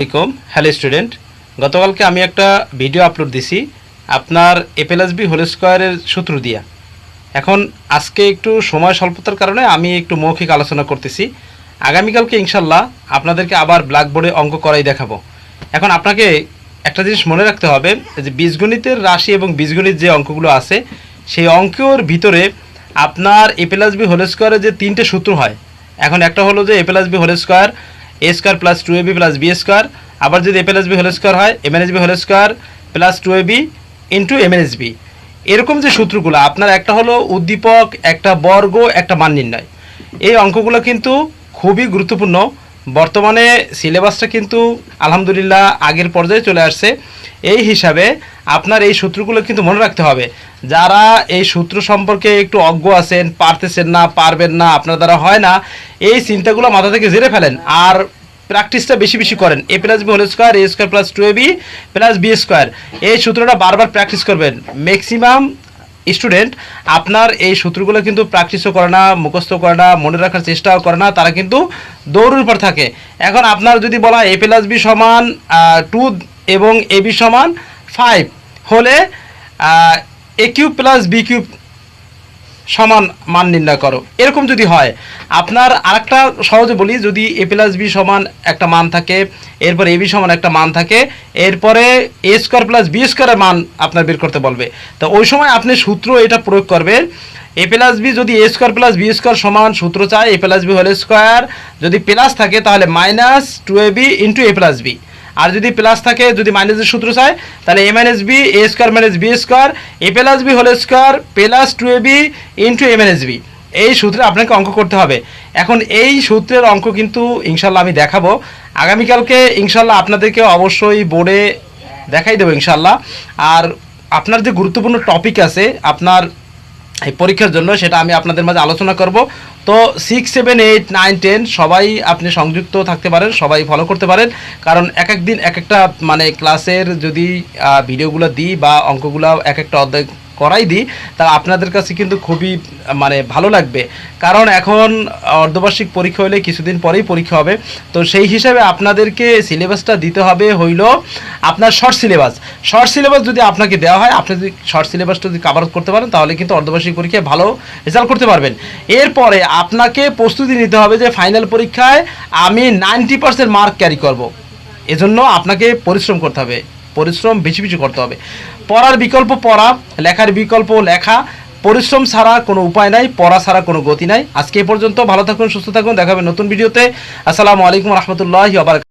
আলাইকুম। Hello student গতকালকে আমি একটা ভিডিও আপলোড দিছি আপনার এপিএলএসবি বি হোল স্কোয়ারের সূত্র দিয়া। এখন আজকে একটু সময় স্বল্পতার কারণে আমি একটু মৌখিক আলোচনা করতেছি। আগামীকালকে ইনশাল্লাহ আপনাদেরকে আবার ব্ল্যাকবোর্ডে অঙ্ক করাই দেখাবো। এখন আপনাকে একটা জিনিস মনে রাখতে হবে যে বীজগণিতের রাশি এবং বীজগণিত যে অঙ্কগুলো আছে, সেই অঙ্কের ভিতরে আপনার এ বি হোল স্কোয়ারের যে তিনটে সূত্র হয়, এখন একটা হলো যে A B whole square A square plus two A B plus B square আবার যদি A plus B whole square হয় M N S B whole square plus two A B into M N S B এরকম যে সূত্রগুলো, আপনার একটা হলো উদ্দীপক, একটা বর্গ, একটা মান নির্ণয়। এই অঙ্কগুলো কিন্তু খুবই গুরুত্বপূর্ণ। বর্তমানে সিলেবাসটা কিন্তু আলহামদুলিল্লাহ আগের পর্যায়ে চলে আসছে। এই হিসাবে আপনার এই সূত্রগুলো কিন্তু মনে রাখতে হবে। যারা এই সূত্র সম্পর্কে একটু অজ্ঞ আছেন, পারতেছেন না, পারবেন না, আপনার দ্বারা হয় না, এই চিন্তাগুলো মাথা থেকে জেরে ফেলেন আর প্র্যাকটিসটা বেশি বেশি করেন। A plus B whole square, A square plus two A B plus B square. এই সূত্রটা বারবার প্র্যাকটিস করবেন। ম্যাক্সিমাম স্টুডেন্ট, আপনার এই সূত্রগুলো কিন্তু প্র্যাকটিসও করে না মুখস্থ করে না, মনে রাখার চেষ্টাও করে না, তারা কিন্তু দৌড়ের উপর থাকে। এখন আপনার যদি বলা এ প্লাস বি সমান টু এবং এ বি সমান ফাইভ হলে A cube plus B cube সমান মান নির্ণয় করো। এরকম যদি হয়, আপনার আরেকটা সহজে বলি, যদি এ প্লাস বি সমান একটা মান থাকে, এরপর এ বি সমান একটা মান থাকে, এরপরে এ স্কোয়ার প্লাস বি স্কোয়ারের মান আপনার বের করতে বলবে। তো ওই সময় আপনি সূত্র এটা প্রয়োগ করবেন এ প্লাস বি যদি A square plus B square সমান সূত্র চায় A plus B whole square যদি প্লাস থাকে তাহলে minus two A B into A plus B আর যদি প্লাস থাকে, যদি মাইনাসের সূত্র চায়, তাহলে A minus B A square minus B square A plus B whole square plus two A B into A minus B এই সূত্রে আপনাকে অঙ্ক করতে হবে। এখন এই সূত্রের অঙ্ক কিন্তু ইনশাল্লাহ আমি দেখাবো। আগামীকালকে ইনশাল্লাহ আপনাদেরকে অবশ্যই বোর্ডে দেখাই দেবো ইনশাল্লাহ। আর আপনার যে গুরুত্বপূর্ণ টপিক আছে, আপনার এই পরীক্ষার জন্য, সেটা আমি আপনাদের মাঝে আলোচনা করব। তো six seven eight nine ten সবাই আপনি সংযুক্ত থাকতে পারেন, সবাই ফলো করতে পারেন। কারণ এক একদিন এক একটা মানে ক্লাসের যদি ভিডিওগুলো দিই বা অঙ্কগুলো এক একটা অধ্যায় করাই দিই, তা আপনাদের কাছে কিন্তু খুবই মানে ভালো লাগবে। কারণ এখন অর্ধবার্ষিক পরীক্ষা হলে কিছুদিন পরেই পরীক্ষা হবে। তো সেই হিসাবে আপনাদেরকে সিলেবাসটা দিতে হবে হইল আপনার শর্ট সিলেবাস শর্ট সিলেবাস যদি আপনাকে দেওয়া হয়, আপনি যদি শর্ট সিলেবাসটা যদি কাভার করতে পারেন, তাহলে কিন্তু অর্ধবার্ষিক পরীক্ষায় ভালো রেজাল্ট করতে পারবেন। এরপরে আপনাকে প্রস্তুতি নিতে হবে যে ফাইনাল পরীক্ষায় আমি নাইনটি পার্সেন্ট মার্ক ক্যারি করব। এজন্য আপনাকে পরিশ্রম করতে হবে। পরিশ্রম বেশি বেশি করতে হবে। পড়ার বিকল্প পড়া, লেখার বিকল্প লেখা, পরিশ্রম ছাড়া কোনো উপায় নাই, পড়া ছাড়া কোনো গতি নাই। আজকে এ পর্যন্ত ভালো থাকুন, সুস্থ থাকুন দেখাবে নতুন ভিডিওতে। আসসালামু আলাইকুম রহমতুল্লাহ আবার